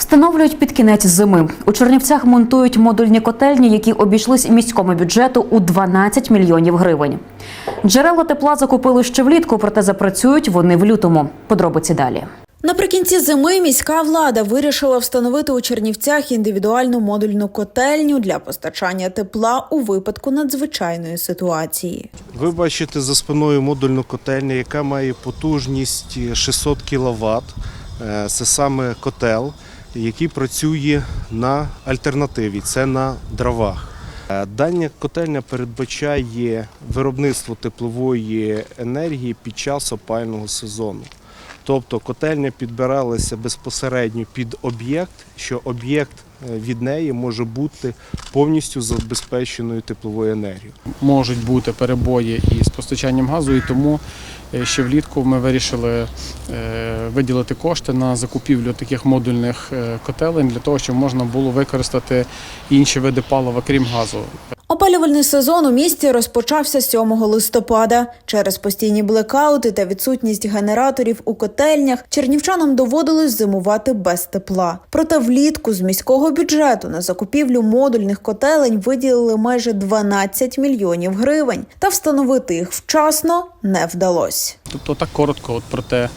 Встановлюють під кінець зими. У Чернівцях монтують модульні котельні, які обійшлись міському бюджету у 12 мільйонів гривень. Джерела тепла закупили ще влітку, проте запрацюють вони в лютому. Подробиці далі. Наприкінці зими міська влада вирішила встановити у Чернівцях індивідуальну модульну котельню для постачання тепла у випадку надзвичайної ситуації. Ви бачите за спиною модульну котельню, яка має потужність 600 кВт. Це саме котел, який працює на альтернативі, це на дровах. Е, Дання котельня передбачає виробництво теплової енергії під час опального сезону. Тобто котельня підбиралася безпосередньо під об'єкт, що об'єкт від неї може бути повністю забезпеченою тепловою енергією. можуть бути перебої із постачанням газу, і тому е, ще влітку ми вирішили е, виділити кошти на закупівлю таких модульних е, котелень для того, щоб можна було використати інші види палива, крім газу. Опалювальний сезон у місті розпочався 7 листопада. Через постійні блекаути та відсутність генераторів у котельнях чернівчанам доводилось зимувати без тепла. Проте влітку з міського бюджету на закупівлю модульних котелень виділили майже 12 мільйонів гривень, та встановити їх вчасно не вдалося. Тобто так коротко от про те,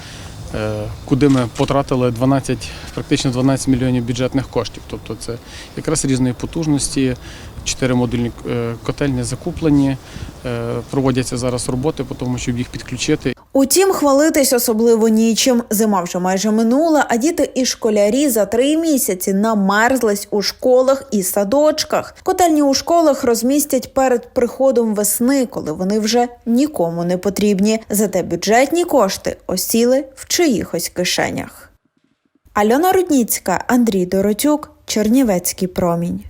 куди ми потратили 12, практично 12 мільйонів бюджетних коштів. Тобто це якраз різної потужності. Чотири модульні е, котельні закуплені, е, проводяться зараз роботи тому, щоб їх підключити Утім, хвалитись особливо нічим. Зима вже майже минула, а діти і школярі за три місяці намерзлись у школах і садочках. Котельні у школах розмістять перед приходом весни, коли вони вже нікому не потрібні. Зате бюджетні кошти осіли в чиїхось кишенях. Альона Рудніцька, Андрій Доротюк, Чернівецький промінь.